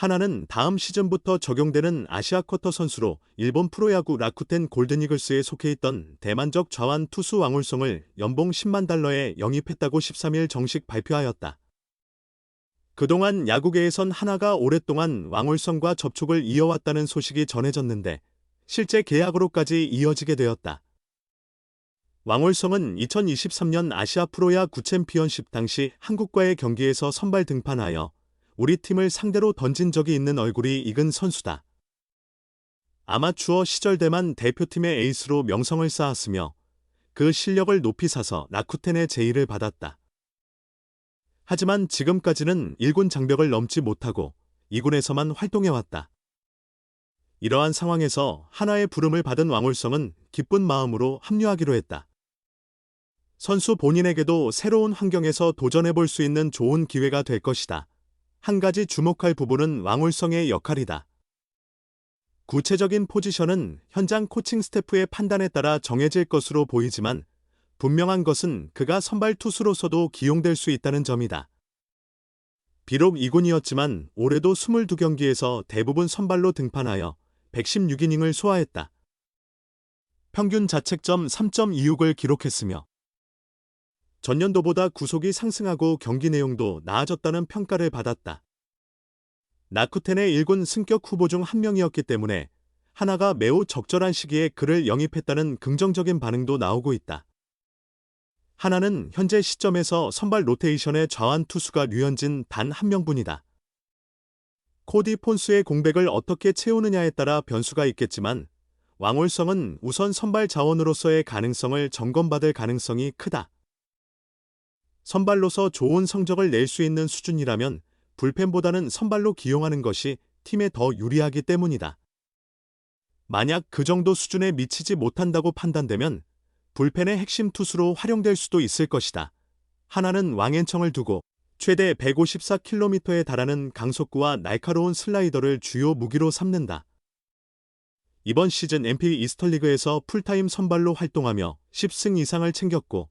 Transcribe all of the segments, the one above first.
하나는 다음 시즌부터 적용되는 아시아 쿼터 선수로 일본 프로야구 라쿠텐 골든이글스에 속해 있던 대만적 좌완 투수 왕울성을 연봉 10만 달러에 영입했다고 13일 정식 발표하였다. 그동안 야구계에선 하나가 오랫동안 왕울성과 접촉을 이어왔다는 소식이 전해졌는데 실제 계약으로까지 이어지게 되었다. 왕월성은 2023년 아시아 프로야 구챔피언십 당시 한국과의 경기에서 선발 등판하여 우리 팀을 상대로 던진 적이 있는 얼굴이 익은 선수다. 아마추어 시절 대만 대표팀의 에이스로 명성을 쌓았으며 그 실력을 높이 사서 라쿠텐의 제의를 받았다. 하지만 지금까지는 1군 장벽을 넘지 못하고 2군에서만 활동해왔다. 이러한 상황에서 하나의 부름을 받은 왕울성은 기쁜 마음으로 합류하기로 했다. 선수 본인에게도 새로운 환경에서 도전해볼 수 있는 좋은 기회가 될 것이다. 한 가지 주목할 부분은 왕울성의 역할이다. 구체적인 포지션은 현장 코칭 스태프의 판단에 따라 정해질 것으로 보이지만 분명한 것은 그가 선발 투수로서도 기용될 수 있다는 점이다. 비록 2군이었지만 올해도 22경기에서 대부분 선발로 등판하여 116이닝을 소화했다. 평균 자책점 3.26을 기록했으며 전년도보다 구속이 상승하고 경기 내용도 나아졌다는 평가를 받았다. 나쿠텐의 1군 승격 후보 중 한 명이었기 때문에 하나가 매우 적절한 시기에 그를 영입했다는 긍정적인 반응도 나오고 있다. 하나는 현재 시점에서 선발 로테이션의 좌완 투수가 류현진 단 한 명뿐이다. 코디 폰스의 공백을 어떻게 채우느냐에 따라 변수가 있겠지만 왕홀성은 우선 선발 자원으로서의 가능성을 점검받을 가능성이 크다. 선발로서 좋은 성적을 낼 수 있는 수준이라면 불펜보다는 선발로 기용하는 것이 팀에 더 유리하기 때문이다. 만약 그 정도 수준에 미치지 못한다고 판단되면 불펜의 핵심 투수로 활용될 수도 있을 것이다. 하나는 왕앤청을 두고 최대 154km에 달하는 강속구와 날카로운 슬라이더를 주요 무기로 삼는다. 이번 시즌 MP 이스털리그에서 풀타임 선발로 활동하며 10승 이상을 챙겼고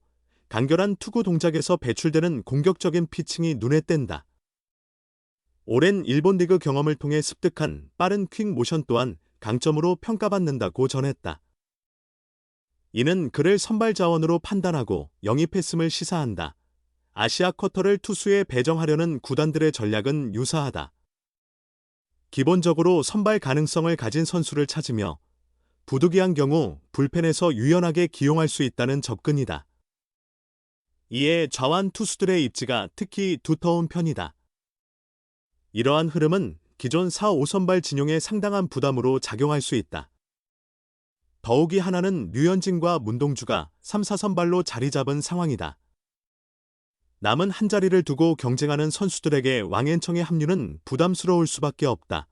간결한 투구 동작에서 배출되는 공격적인 피칭이 눈에 띈다. 오랜 일본 리그 경험을 통해 습득한 빠른 퀵 모션 또한 강점으로 평가받는다고 전했다. 이는 그를 선발 자원으로 판단하고 영입했음을 시사한다. 아시아 쿼터를 투수에 배정하려는 구단들의 전략은 유사하다. 기본적으로 선발 가능성을 가진 선수를 찾으며 부득이한 경우 불펜에서 유연하게 기용할 수 있다는 접근이다. 이에 좌완 투수들의 입지가 특히 두터운 편이다. 이러한 흐름은 기존 4, 5선발 진용에 상당한 부담으로 작용할 수 있다. 더욱이 하나는 류현진과 문동주가 3, 4선발로 자리 잡은 상황이다. 남은 한 자리를 두고 경쟁하는 선수들에게 왕앤청의 합류는 부담스러울 수밖에 없다.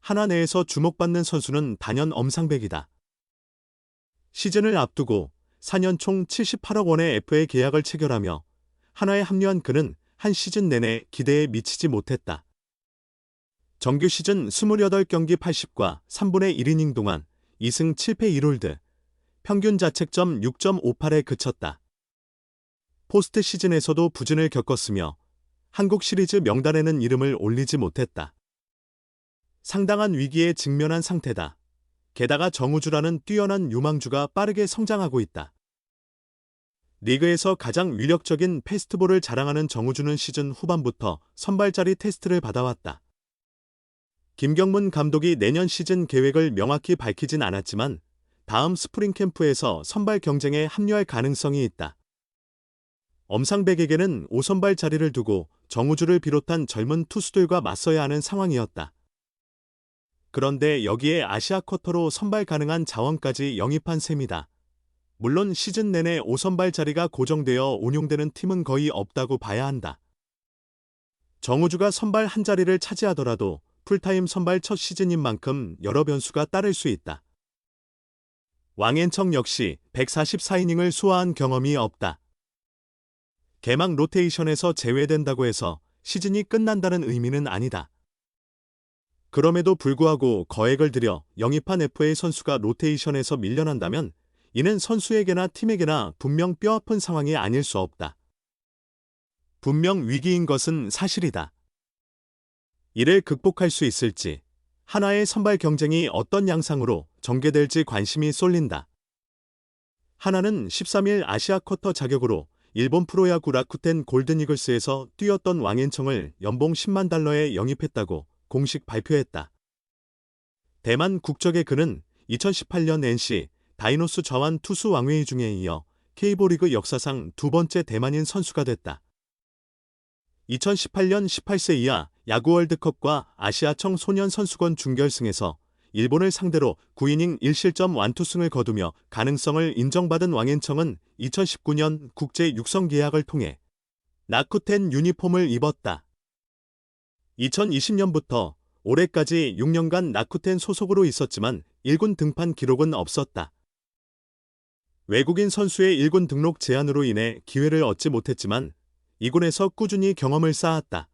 하나 내에서 주목받는 선수는 단연 엄상백이다. 시즌을 앞두고 4년 총 78억 원의 FA 계약을 체결하며 하나에 합류한 그는 한 시즌 내내 기대에 미치지 못했다. 정규 시즌 28경기 80과 3분의 1이닝 동안 2승 7패 1홀드, 평균 자책점 6.58에 그쳤다. 포스트 시즌에서도 부진을 겪었으며 한국 시리즈 명단에는 이름을 올리지 못했다. 상당한 위기에 직면한 상태다. 게다가 정우주라는 뛰어난 유망주가 빠르게 성장하고 있다. 리그에서 가장 위력적인 페스트볼을 자랑하는 정우주는 시즌 후반부터 선발자리 테스트를 받아왔다. 김경문 감독이 내년 시즌 계획을 명확히 밝히진 않았지만 다음 스프링 캠프에서 선발 경쟁에 합류할 가능성이 있다. 엄상백에게는 5선발 자리를 두고 정우주를 비롯한 젊은 투수들과 맞서야 하는 상황이었다. 그런데 여기에 아시아 쿼터로 선발 가능한 자원까지 영입한 셈이다. 물론 시즌 내내 5선발 자리가 고정되어 운용되는 팀은 거의 없다고 봐야 한다. 정우주가 선발 한 자리를 차지하더라도 풀타임 선발 첫 시즌인 만큼 여러 변수가 따를 수 있다. 왕앤청 역시 144이닝을 소화한 경험이 없다. 개막 로테이션에서 제외된다고 해서 시즌이 끝난다는 의미는 아니다. 그럼에도 불구하고 거액을 들여 영입한 FA 선수가 로테이션에서 밀려난다면 이는 선수에게나 팀에게나 분명 뼈아픈 상황이 아닐 수 없다. 분명 위기인 것은 사실이다. 이를 극복할 수 있을지, 하나의 선발 경쟁이 어떤 양상으로 전개될지 관심이 쏠린다. 하나는 13일 아시아 쿼터 자격으로 일본 프로야구 라쿠텐 골든이글스에서 뛰었던 왕앤청을 연봉 10만 달러에 영입했다고 공식 발표했다. 대만 국적의 그는 2018년 NC 다이노스 좌완 투수 왕웨이 중에 이어 K보리그 역사상 두 번째 대만인 선수가 됐다. 2018년 18세 이하 야구 월드컵과 아시아청 소년 선수권 준결승에서 일본을 상대로 9이닝 1실점 완투승을 거두며 가능성을 인정받은 왕앤청은 2019년 국제 육성 계약을 통해 라쿠텐 유니폼을 입었다. 2020년부터 올해까지 6년간 라쿠텐 소속으로 있었지만 1군 등판 기록은 없었다. 외국인 선수의 1군 등록 제한으로 인해 기회를 얻지 못했지만 2군에서 꾸준히 경험을 쌓았다.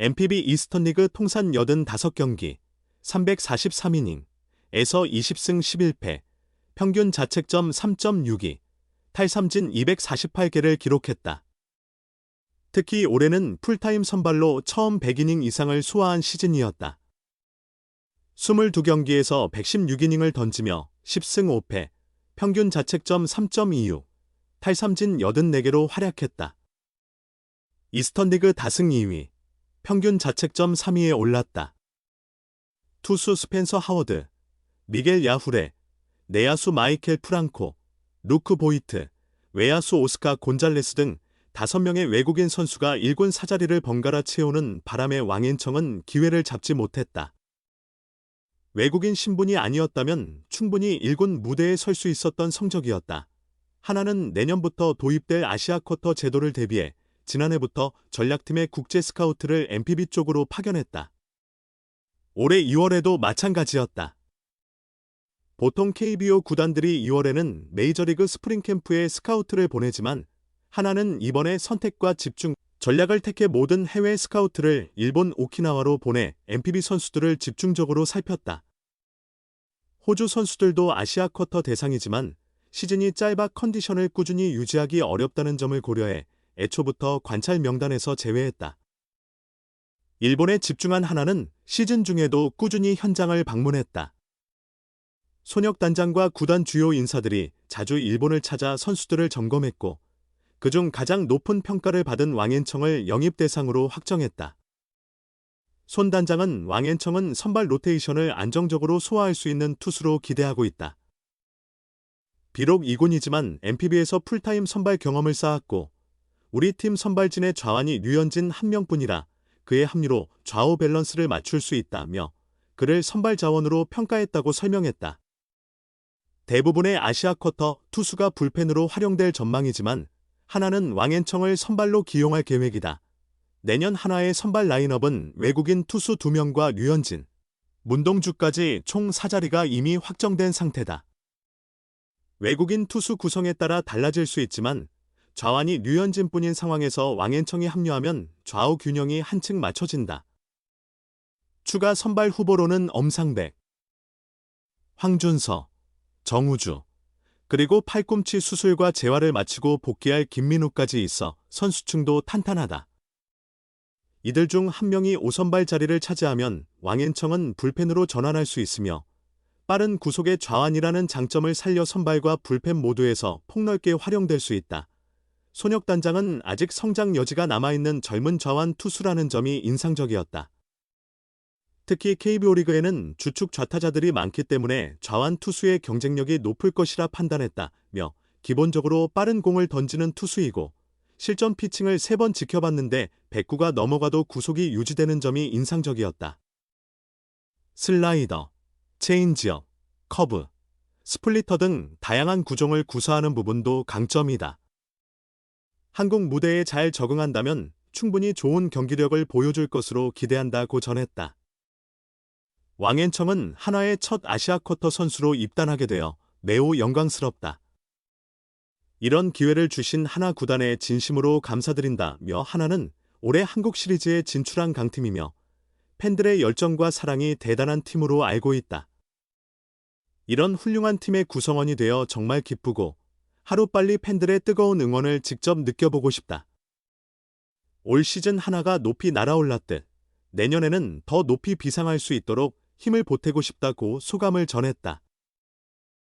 MPB 이스턴 리그 통산 85경기, 343이닝, 에서 20승 11패, 평균 자책점 3.62, 탈삼진 248개를 기록했다. 특히 올해는 풀타임 선발로 처음 100이닝 이상을 소화한 시즌이었다. 22경기에서 116이닝을 던지며 10승 5패, 평균 자책점 3.26, 탈삼진 84개로 활약했다. 이스턴 리그 다승 2위, 평균 자책점 3위에 올랐다. 투수 스펜서 하워드, 미겔 야후레, 내야수 마이켈 프랑코, 루크 보이트, 외야수 오스카 곤잘레스 등 5명의 외국인 선수가 1군 사자리를 번갈아 채우는 바람의 왕앤청은 기회를 잡지 못했다. 외국인 신분이 아니었다면 충분히 1군 무대에 설 수 있었던 성적이었다. 하나는 내년부터 도입될 아시아 쿼터 제도를 대비해 지난해부터 전략팀의 국제 스카우트를 MPB 쪽으로 파견했다. 올해 2월에도 마찬가지였다. 보통 KBO 구단들이 2월에는 메이저리그 스프링 캠프에 스카우트를 보내지만 하나는 이번에 선택과 집중 전략을 택해 모든 해외 스카우트를 일본 오키나와로 보내 MPB 선수들을 집중적으로 살폈다. 호주 선수들도 아시아 쿼터 대상이지만 시즌이 짧아 컨디션을 꾸준히 유지하기 어렵다는 점을 고려해 애초부터 관찰 명단에서 제외했다. 일본에 집중한 하나는 시즌 중에도 꾸준히 현장을 방문했다. 손혁 단장과 구단 주요 인사들이 자주 일본을 찾아 선수들을 점검했고 그중 가장 높은 평가를 받은 왕앤청을 영입 대상으로 확정했다. 손 단장은 왕앤청은 선발 로테이션을 안정적으로 소화할 수 있는 투수로 기대하고 있다. 비록 2군이지만 MPB에서 풀타임 선발 경험을 쌓았고 우리 팀 선발진의 좌완이 류현진 한 명뿐이라 그의 합류로 좌우 밸런스를 맞출 수 있다며 그를 선발 자원으로 평가했다고 설명했다. 대부분의 아시아 쿼터 투수가 불펜으로 활용될 전망이지만 하나는 왕앤청을 선발로 기용할 계획이다. 내년 하나의 선발 라인업은 외국인 투수 2명과 류현진, 문동주까지 총 4자리가 이미 확정된 상태다. 외국인 투수 구성에 따라 달라질 수 있지만 좌완이 류현진뿐인 상황에서 왕앤청이 합류하면 좌우 균형이 한층 맞춰진다. 추가 선발 후보로는 엄상백, 황준서, 정우주, 그리고 팔꿈치 수술과 재활을 마치고 복귀할 김민우까지 있어 선수층도 탄탄하다. 이들 중 한 명이 5선발 자리를 차지하면 왕앤청은 불펜으로 전환할 수 있으며 빠른 구속의 좌완이라는 장점을 살려 선발과 불펜 모두에서 폭넓게 활용될 수 있다. 손혁 단장은 아직 성장 여지가 남아있는 젊은 좌완 투수라는 점이 인상적이었다. 특히 KBO 리그에는 주축 좌타자들이 많기 때문에 좌완 투수의 경쟁력이 높을 것이라 판단했다며 기본적으로 빠른 공을 던지는 투수이고 실전 피칭을 3번 지켜봤는데 109가 넘어가도 구속이 유지되는 점이 인상적이었다. 슬라이더, 체인지업, 커브, 스플리터 등 다양한 구종을 구사하는 부분도 강점이다. 한국 무대에 잘 적응한다면 충분히 좋은 경기력을 보여줄 것으로 기대한다고 전했다. 왕앤청은 한화의 첫 아시아 쿼터 선수로 입단하게 되어 매우 영광스럽다. 이런 기회를 주신 하나 구단에 진심으로 감사드린다며 하나는 올해 한국 시리즈에 진출한 강팀이며 팬들의 열정과 사랑이 대단한 팀으로 알고 있다. 이런 훌륭한 팀의 구성원이 되어 정말 기쁘고 하루빨리 팬들의 뜨거운 응원을 직접 느껴보고 싶다. 올 시즌 하나가 높이 날아올랐듯 내년에는 더 높이 비상할 수 있도록 힘을 보태고 싶다고 소감을 전했다.